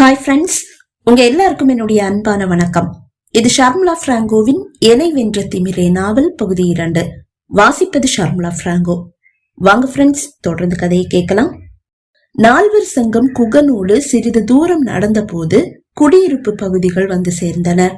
Hi friends உங்க எல்லாருக்கும் என்னுடைய அன்பான வணக்கம். இது ஷர்முலா பிராங்கோவின் எனை வென்ற திமிரே நாவல் பகுதி இரண்டு. வாசிப்பது ஷர்முலா பிராங்கோ. வாங்க ஃப்ரெண்ட்ஸ் தொடர்ந்து கதையை கேட்கலாம். நால்வர் சங்கம் குகனோடு சிறிது தூரம் நடந்தபோது குடியிருப்பு பகுதிகள் வந்து சேர்ந்தன.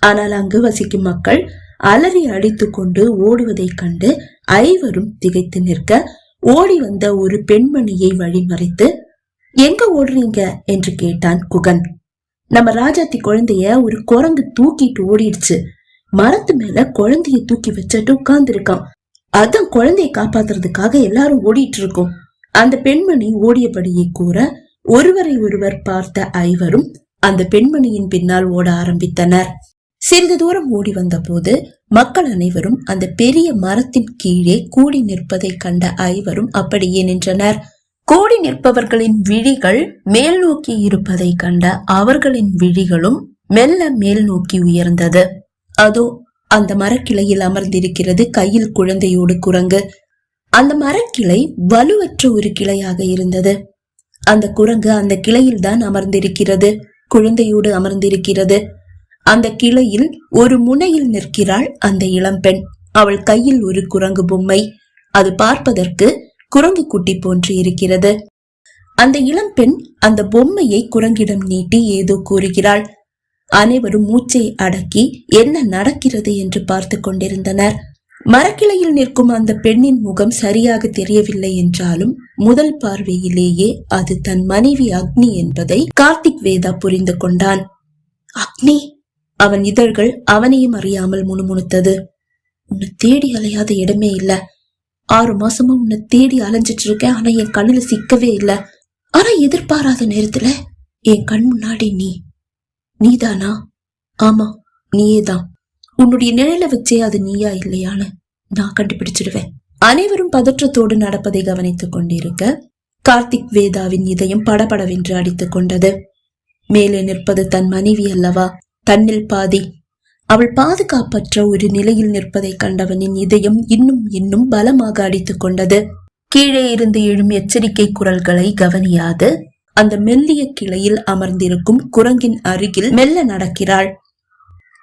ஆனால் அங்கு வசிக்கும் மக்கள் அலறி அடித்துக் கொண்டு ஓடுவதைக் கண்டு ஐவரும் திகைத்து நிற்க ஓடி வந்த ஒரு பெண்மணியை வழிமறைத்து எங்க ஓடுறீங்க? என்று கேட்டான் குகன். நம்ம ராஜாத்தி குழந்தைய ஒரு குரங்கு தூக்கிட்டு ஓடிடுச்சு. மரத்து மேல குழந்தைய தூக்கி வச்சுட்டு உட்கார்ந்து இருக்கான் அதான் குழந்தைய காப்பாத்துறதுக்காக எல்லாரும் ஓடிட்டு இருக்கோம் அந்த பெண்மணி ஓடியபடியே கூற ஒருவரை ஒருவர் பார்த்த ஐவரும் அந்த பெண்மணியின் பின்னால் ஓட ஆரம்பித்தனர். சிறிது தூரம் ஓடி வந்த போது மக்கள் அனைவரும் அந்த பெரிய மரத்தின் கீழே கூடி நிற்பதை கண்ட ஐவரும் அப்படியே நின்றனர். கூடி நிற்பவர்களின் விழிகள் மேல் நோக்கி இருப்பதை கண்ட அவர்களின் விழிகளும் மெல்ல மேல் நோக்கி உயர்ந்தது. அதோ அந்த மரக்கிளையில் அமர்ந்திருக்கிறது கையில் குழந்தையோடு குரங்கு. அந்த மரக்கிளை வலுவற்ற ஒரு கிளையாக இருந்தது. அந்த குரங்கு அந்த கிளையில் தான் அமர்ந்திருக்கிறது குழந்தையோடு அமர்ந்திருக்கிறது. அந்த கிளையில் ஒரு முனையில் நிற்கிறாள் அந்த இளம்பெண். அவள் கையில் ஒரு குரங்கு பொம்மை. அது பார்ப்பதற்கு குரங்கு குட்டி போன்று இருக்கிறது. அந்த இளம்பெண் அந்த பொம்மையை குரங்கிடம் நீட்டி ஏதோ கூறுகிறாள். அனைவரும் மூச்சை அடக்கி என்ன நடக்கிறது என்று பார்த்து கொண்டிருந்தனர். மரக்கிளையில் நிற்கும் அந்த பெண்ணின் முகம் சரியாக தெரியவில்லை என்றாலும் முதல் பார்வையிலேயே அது தன் மனைவி அக்னி என்பதை கார்த்திக் வேதா புரிந்து கொண்டான். அக்னி! அவன் இதழ்கள் அவனையும் அறியாமல் முணுமுணுத்தது. உன்னை தேடி அலையாத இடமே இல்லை. ஆறு மாசமா உன்னை தேடி அலைஞ்சிட்டு இருக்கேன் ஆனா என் கண்ணுல சிக்கவே இல்ல. ஆனா எதிர்பாராத நேரத்துல என் கண் முன்னாடி நீ. நீதானா? ஆமா நீயே தான் உன்னுடைய நிழல வச்சே அது நீயா இல்லையான்னு நான் கண்டுபிடிச்சிடுவேன். அனைவரும் பதற்றத்தோடு நடப்பதை கவனித்துக் கொண்டிருக்க கார்த்திக் வேதாவின் இதயம் படபடவென்று அடித்துக் கொண்டது. மேலே நிற்பது தன் மனைவி அல்லவா? தன்னில் பாதி அவள் பாதுகாப்பற்ற ஒரு நிலையில் நிற்பதை கண்டவனின் இதயம் இன்னும் இன்னும் பலமாக அடித்துக் கொண்டது. கீழே இருந்து எழும் எச்சரிக்கை குரல்களை கவனியாது. அந்த மெல்லிய கிளையில் அமர்ந்திருக்கும் குரங்கின் அருகில் மெல்ல நடக்கிறாள்.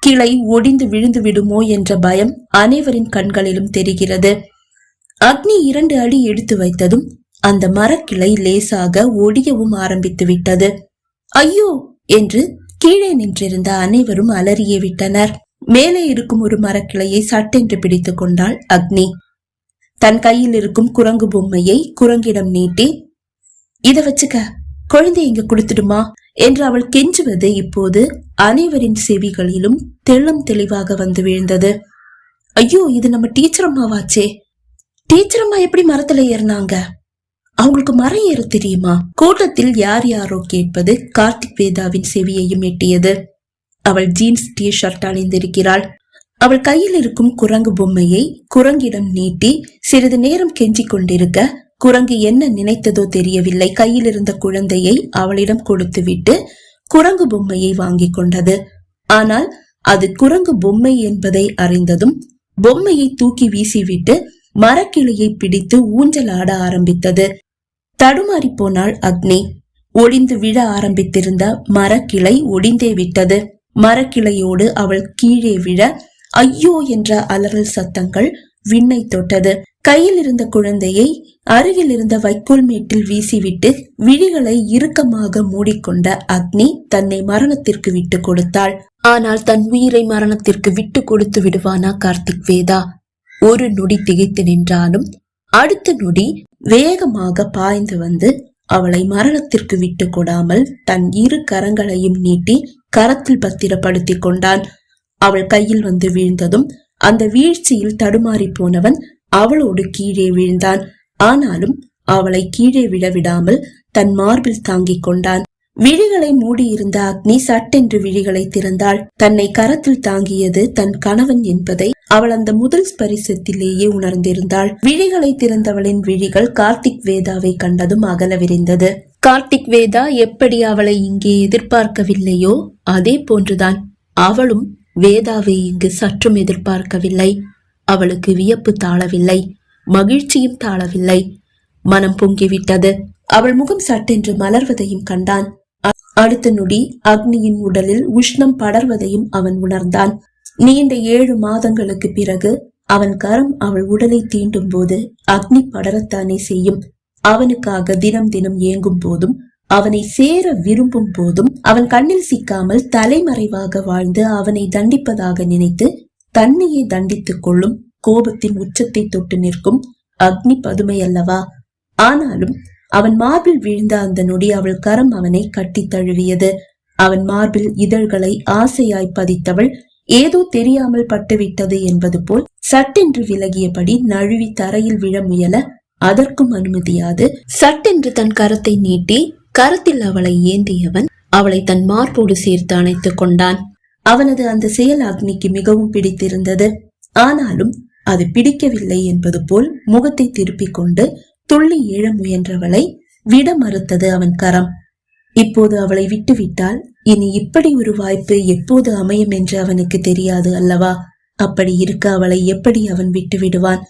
கிளை ஒடிந்து விழுந்து விடுமோ என்ற பயம் அனைவரின் கண்களிலும் தெரிகிறது. அக்னி இரண்டு அடி எடுத்து வைத்ததும் அந்த மரக்கிளை லேசாக ஒடியவும் ஆரம்பித்து விட்டது. ஐயோ! என்று கீழே நின்றிருந்த அனைவரும் அலறியே விட்டனர். மேலே இருக்கும் ஒரு மரக்கிளையை சட்டென்று பிடித்துக் கொண்டாள் அக்னி. தன் கையில் இருக்கும் குரங்கு பொம்மையை குரங்கிடம் நீட்டி இத வச்சுக்க குழந்தை இங்க கொடுத்துடுமா? என்று அவள் கெஞ்சுவது இப்போது அனைவரின் செவிகளிலும் தெள்ளம் தெளிவாக வந்து விழுந்தது. ஐயோ இது நம்ம டீச்சர் அம்மாவாச்சே. டீச்சர் அம்மா எப்படி மரத்துல ஏறினாங்க? அவங்களுக்கு மரம் ஏற தெரியுமா? கூட்டத்தில் யார் யாரோ கேட்பது கார்த்திக் வேதாவின் செவியையும் எட்டியது. அவள் ஜீன்ஸ் டி ஷர்ட் அணிந்திருக்கிறாள். அவள் கையில் இருக்கும் குரங்கு பொம்மையை குரங்கிடம் நீட்டி சிறிது நேரம் கெஞ்சி கொண்டிருக்க குரங்கு என்ன நினைத்ததோ தெரியவில்லை. கையில் இருந்த குழந்தையை அவளிடம் கொடுத்துவிட்டு குரங்கு பொம்மையை வாங்கி கொண்டது. ஆனால் அது குரங்கு பொம்மை என்பதை அறிந்ததும் பொம்மையை தூக்கி வீசிவிட்டு மரக்கிளையை பிடித்து ஊஞ்சல் ஆட ஆரம்பித்தது. தடுமாறி போனாள் அக்னி. ஒளிந்து விழ ஆரம்பித்திருந்த மரக்கிளை ஒடிந்தே விட்டது. மரக்கிளையோடு அவள் கீழே விழ ஐயோ என்ற அலறல் சத்தங்கள் விண்ணை தொட்டது. கையில் இருந்த குழந்தையை அருகில் இருந்த வைக்கோல் மேட்டில் வீசிவிட்டு விழிகளை இறுக்கமாக மூடிக்கொண்ட அக்னி தன்னை மரணத்திற்கு விட்டு கொடுத்தாள். ஆனால் தன் உயிரை மரணத்திற்கு விட்டு கொடுத்து விடுவானா கார்த்திக் வேதா? ஒரு நொடி திகைத்து நின்றாலும் அடுத்த நொடி வேகமாக பாய்ந்து வந்து அவளை மரணத்திற்கு விட்டு கொடாமல் தன் இரு கரங்களையும் நீட்டி கரத்தில் பத்திரப்படுத்தி கொண்டான். அவள் கையில் வந்து வீழ்ந்ததும் அந்த வீழ்ச்சியில் தடுமாறி போனவன் அவளோடு கீழே வீழ்ந்தான். ஆனாலும் அவளை கீழே விடவிடாமல் தன் மார்பில் தாங்கிக் கொண்டான். விழிகளை மூடியிருந்த அக்னி சட்டென்று விழிகளை திறந்தாள். தன்னை கரத்தில் தாங்கியது தன் கணவன் என்பதை அவள் அந்த முதல் ஸ்பரிசத்திலேயே உணர்ந்திருந்தாள். விழிகளை திறந்தவளின் விழிகள் கார்த்திக் வேதாவை கண்டதும் அகல விரிந்தது. கார்த்திக் வேதா எப்படி அவளை இங்கே எதிர்பார்க்கவில்லையோ அதே போன்றுதான். அவளும் வேதாவை இங்கு சற்றும் எதிர்பார்க்கவில்லை. அவளுக்கு வியப்பு தாழவில்லை மகிழ்ச்சியும் தாழவில்லை. மனம் பொங்கிவிட்டது. அவள் முகம் சட்டென்று மலர்வதையும் கண்டான். அடுத்த நொடி அக்னியின் உடலில் உஷ்ணம் படர்வதையும் அவன் உணர்ந்தான். நீண்ட ஏழு மாதங்களுக்கு பிறகு அவன் கரம் அவள் உடலை தீண்டும் போது அக்னி படரத்தானே செய்யும். அவனுக்காக தினம் தினம் ஏங்கும் போதும் அவனை சேர விரும்பும் போதும் அவன் கண்ணில் சிக்காமல் தலைமறைவாக வாழ்ந்து அவனை தண்டிப்பதாக நினைத்து தன்னையே தண்டித்துக் கொள்ளும் கோபத்தின் உச்சத்தை தொட்டு நிற்கும் அக்னி பதுமை அல்லவா? ஆனாலும் அவன் மார்பில் விழுந்த அந்த நொடி அவள் கரம் அவனை கட்டி தழுவியது. அவன் மார்பில் இதழ்களை ஆசையாய் பதித்தவள் ஏதோ தெரியாமல் பட்டுவிட்டது என்பது போல் சட்டென்று விலகியபடி நழுவி தரையில் விழ முயல அதற்கும் அனுமதியாது. சட்டென்று தன் கரத்தை நீட்டி கரத்தில் அவளை ஏந்தியவன் அவளை தன் மார்போடு சேர்த்து அணைத்துக் கொண்டான். அவனது அந்த செயல் அக்னிக்கு மிகவும் பிடித்திருந்தது. ஆனாலும் அது பிடிக்கவில்லை என்பது போல் முகத்தை திருப்பிக் கொண்டு துள்ளி எழ முயன்றவளை விட மறுத்தது அவன் கரம். இப்போது அவளை விட்டுவிட்டால் இனி இப்படி ஒரு வாய்ப்பு எப்போது அமையும் என்று அவனுக்கு தெரியாது அல்லவா? அப்படி இருக்க அவளை எப்படி அவன் விட்டு விடுவான்?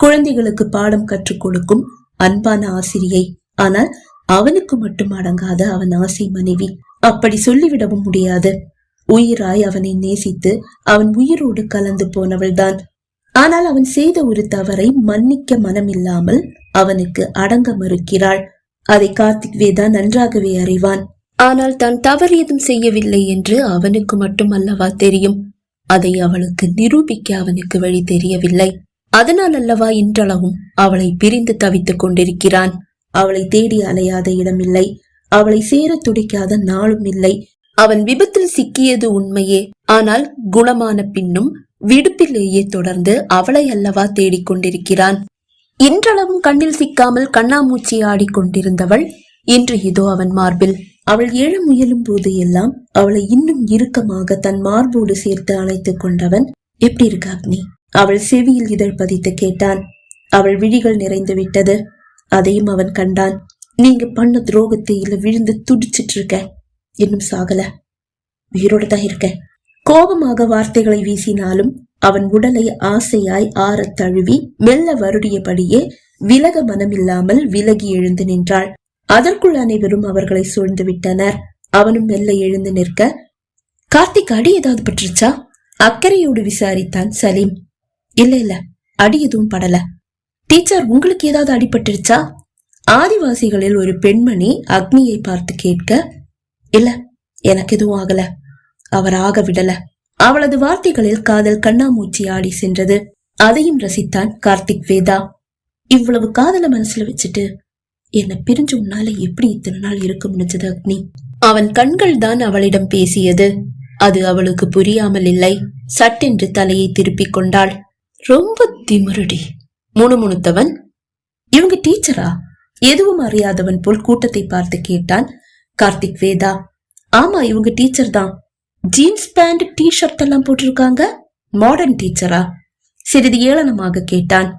குழந்தைகளுக்கு பாடம் கற்றுக் கொடுக்கும் அன்பான ஆசிரியை. ஆனால் அவனுக்கு மட்டும் அடங்காத அவன் ஆசை மனைவி. அப்படி சொல்லிவிடவும் முடியாது. உயிராய் அவனை நேசித்து அவன் உயிரோடு கலந்து போனவள்தான். ஆனால் அவன் செய்த ஒரு தவறை மன்னிக்க மனமில்லாமல் அவனுக்கு அடங்க மறுக்கிறாள். அதை கார்த்திக்வே தான் நன்றாகவே அறிவான். ஆனால் தான் தவறு ஏதும் செய்யவில்லை என்று அவனுக்கு மட்டும் அல்லவா தெரியும். அதை அவளுக்கு நிரூபிக்க அவனுக்கு வழி தெரியவில்லை. அதனால் அல்லவா இன்றளவும் அவளை பிரிந்து தவித்துக் கொண்டிருக்கிறான். அவளை தேடி அலையாத இடமில்லை. அவளை சேர துடிக்காத நாளும் இல்லை. அவன் விபத்தில் சிக்கியது உண்மையே. ஆனால் குணமான பின்னும் விடுப்பிலேயே தொடர்ந்து அவளை அல்லவா தேடிக்கொண்டிருக்கிறான் இன்றளவும் கண்ணில் சிக்காமல் கண்ணாமூச்சி ஆடிக்கொண்டிருந்தவள் இன்று இதோ அவன் மார்பில். அவள் எழ முயலும் போது எல்லாம் அவளை இன்னும் இறுக்கமாக தன் மார்போடு சேர்த்து அழைத்துக் கொண்டவன் எப்படி இருக்க அக்னி? அவள் செவியில் இதழ் பதித்து கேட்டான். அவள் விழிகள் நிறைந்து விட்டது. அதையும் அவன் கண்டான். நீங்க பண்ண துரோகத்தை இல்ல விழுந்து துடிச்சிட்டு இருக்க. இன்னும் சாகல. உயிரோட தான் இருக்க. கோபமாக வார்த்தைகளை வீசினாலும் அவன் உடலை ஆசையாய் ஆறத் தழுவி மெல்ல வருடியபடியே விலக மனமில்லாமல் விலகி எழுந்து நின்றாள். அதற்குள் அனைவரும் அவர்களை சூழ்ந்து விட்டனர். அவனும் மெல்ல எழுந்து நிற்க கார்த்திக் அடி ஏதாவது பட்டுருச்சா? அக்கறையோடு விசாரித்தான் சலீம். இல்ல இல்ல அடி எதுவும் படல. டீச்சர் உங்களுக்கு ஏதாவது அடிபட்டுருச்சா ஆதிவாசிகளில் ஒரு பெண்மணி அக்னியை பார்த்து கேட்க இல்ல எனக்கு எதுவும் ஆகல. அவர் ஆக விடல. அவளது வார்த்தைகளில் காதல் கண்ணாமூச்சி ஆடி சென்றது. அதையும் ரசித்தான் கார்த்திக் வேதா. இவ்வளவு காதல மனசுல வச்சுட்டு என்னை பிரிஞ்சு உன்னால எப்படி இத்தனை நாள் இருக்க முடிஞ்சது அக்னி? அவன் கண்கள் தான் அவளிடம் பேசியது. அது அவளுக்கு புரியாமல் இல்லை. சட்டென்று தலையை திருப்பிக் கொண்டாள். ரொம்ப திமிருடி. முணுமுணுத்தவன். இவங்க டீச்சரா? எதுவும் அறியாதவன் போல் கூட்டத்தை பார்த்து கேட்டான் கார்த்திக் வேதா. ஆமா இவங்க டீச்சர் தான். ஜீன்ஸ் பேண்ட் டி ஷர்ட் எல்லாம் போட்டிருக்காங்க. மாடர்ன் டீச்சரா? சிறிது ஏளனமாக கேட்டான்.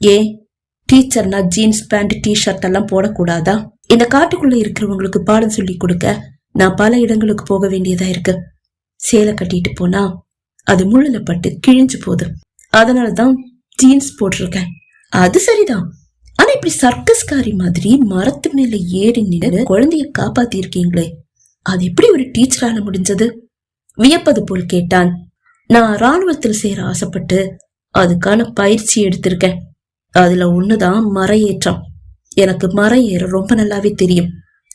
ஏன்? டீச்சர்னா ஜீன்ஸ் பேண்ட் டி ஷர்ட் எல்லாம் போடக்கூடாதா? இந்த காட்டுக்குள்ள இருக்கிறவங்களுக்கு பாடம் சொல்லி கொடுக்க நான் பல இடங்களுக்கு போக வேண்டியதா இருக்கு. சேலை கட்டிட்டு போனா அது முள்ளுல பட்டு கிழிஞ்சு போகுது. அதனாலதான் ஜீன்ஸ் போட்டிருக்கேன். அது சரிதான். ஆனா இப்படி சர்க்கஸ்காரி மாதிரி மரத்து மேல ஏறி நின்று குழந்தைய காப்பாத்தி இருக்கீங்களே அது எப்படி ஒரு டீச்சரால முடிஞ்சது? வியப்பது போல் கேட்டான். நான் ராணுவத்தில் சேர ஆசைப்பட்டு அதுக்கான பயிற்சி எடுத்திருக்கேன். அதுல ஒண்ணுதான் மறையேற்றம். எனக்கு மரம் ஏற ரொம்ப நல்லாவே தெரியும்.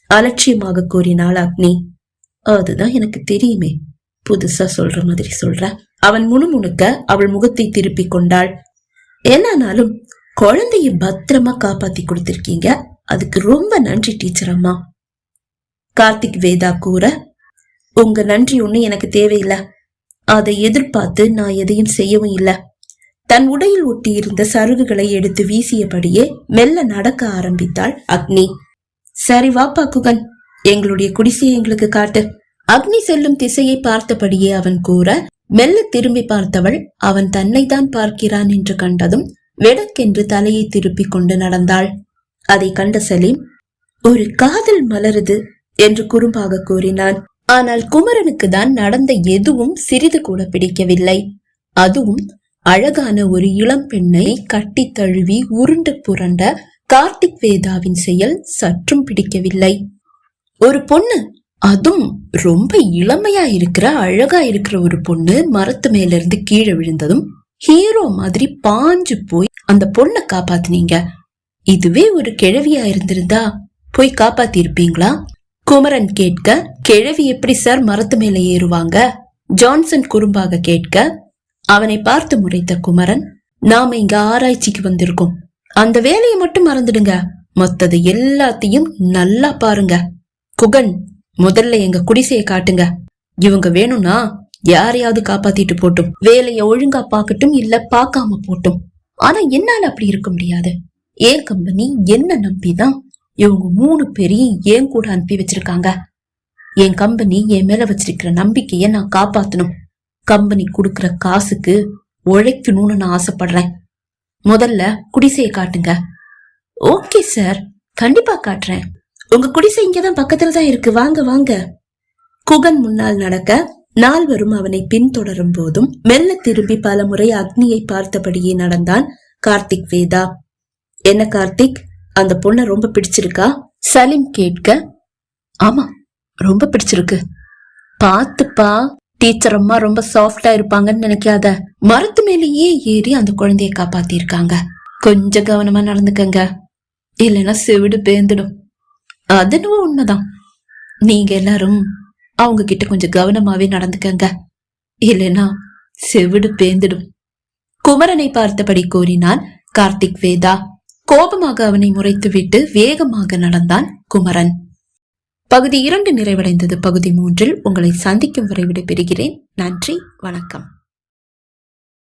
அலட்சியமாக கூறினாள் அக்னி. அதுதான் எனக்கு தெரியுமே. புதுசா சொல்ற மாதிரி சொல்ற. அவன் முணுமுணுக்க அவள் முகத்தை திருப்பிக் கொண்டாள். என்னானாலும் குழந்தைய பத்திரமா காப்பாத்தி கொடுத்திருக்கீங்க. அதுக்கு ரொம்ப நன்றி டீச்சர் அம்மா. கார்த்திக் வேதா கூற உங்க நன்றி ஒண்ணு எனக்கு தேவையில்லை. அதை எதிர்பார்த்து நான் எதையும் செய்யவும் இல்லை. தன் உடையில் ஒட்டியிருந்த சருகுகளை எடுத்து வீசியபடியே மெல்ல நடக்க ஆரம்பித்தாள் அக்னி. சரி வாப்பா குகன் எங்களுடைய குடிசையை எங்களுக்கு காட்டு. அக்னி செல்லும் திசையை பார்த்தபடியே அவன் கூற மெல்ல திரும்பி பார்த்தவள் அவன் தன்னை தான் பார்க்கிறான் என்று கண்டதும் வெடக்கென்று தலையை திருப்பிக் கொண்டு நடந்தாள். அதை கண்ட சலீம் ஒரு காதல் மலருது என்று குறும்பாக கூறினான். ஆனால் குமரனுக்கு தான் நடந்த எதுவும் சிறிது கூட பிடிக்கவில்லை. அதுவும் அழகான ஒரு இளம் பெண்ணை கட்டி தழுவி உருண்டு புரண்ட கார்த்திக் வேதாவின் செயல் சற்றும் பிடிக்கவில்லை. ஒரு பொண்ணு அதுவும் ரொம்ப இளமையா இருக்கிற அழகா இருக்கிற ஒரு பொண்ணு மரத்து மேல இருந்து கீழே விழுந்ததும் ஹீரோ மாதிரி பாஞ்சு போய் அந்த பொண்ணை காப்பாத்துனீங்க. இதுவே ஒரு கிழவியா இருந்திருந்தா போய் காப்பாத்தி இருப்பீங்களா குமரன் கேட்க கிழவி எப்படி சார் மரத்து மேல ஏறுவாங்க? ஜான்சன் குறும்பாக கேட்க அவனை பார்த்து முறைத்த குமரன் நாம இங்க ஆராய்ச்சிக்கு வந்திருக்கோம். அந்த வேலையை மட்டும் மறந்துடுங்க. மொத்தது எல்லாத்தையும் நல்லா பாருங்க. குகன் முதல்ல எங்க குடிசையை காட்டுங்க. இவங்க வேணும்னா யாரையாவது காப்பாத்திட்டு போட்டும். வேலைய ஒழுங்கா பாக்கட்டும் இல்ல பாக்காம போட்டும். ஆனா என்னால அப்படி இருக்க முடியாது. ஏன் கம்பெனி? என்ன நம்பிதான்? இவங்க மூணு பேரையும் ஏன் கூட அனுப்பி வச்சிருக்காங்க? என் கம்பெனி என் மேல வச்சிருக்கிற நம்பிக்கைய நான் காப்பாத்தணும். கம்பெனி கொடுக்கிற காசுக்கு உழைக்கணும்னு நான் ஆசைப்படுறேன். முதல்ல குடிசையை காட்டுங்க. Okay sir. கண்டிப்பா காட்டுறேன். உங்க குடிசை இங்கதான் பக்கத்துல தான் இருக்கு. வாங்க வாங்க. குகன் முன்னால் நடக்க நால்வரும் அவனை பின்தொடரும் போதும் மெல்ல திரும்பி பல முறை அக்னியை பார்த்தபடியே நடந்தான் கார்த்திக் வேதா. என்ன கார்த்திக்? அந்த பொண்ண ரொம்ப பிடிச்சிருக்கா? சலீம் கேட்க ஆமா ரொம்ப பிடிச்சிருக்கு. பாத்துப்பா டீச்சர் அம்மா ரொம்ப சாஃப்டா இருப்பாங்கன்னு நினைக்காத. மரத்து மேலேயே ஏறி அந்த குழந்தைய காப்பாத்திருக்காங்க. கொஞ்சம் கவனமா நடந்துக்கங்க. இல்லைன்னா செவிடு பேந்துடும். அதுனும் உண்மைதான். நீங்க எல்லாரும் அவங்க கிட்ட கொஞ்சம் கவனமாவே நடந்துக்கங்க. இல்லைன்னா செவிடு பேந்துடும். குமரனை பார்த்தபடி கூறினான் கார்த்திக் வேதா. கோபமாக அவனை முறைத்துவிட்டு வேகமாக நடந்தான் குமரன். பகுதி இரண்டு நிறைவடைந்தது. பகுதி மூன்றில் உங்களை சந்திக்கும் வரை விடைபெறுகிறேன். நன்றி வணக்கம்.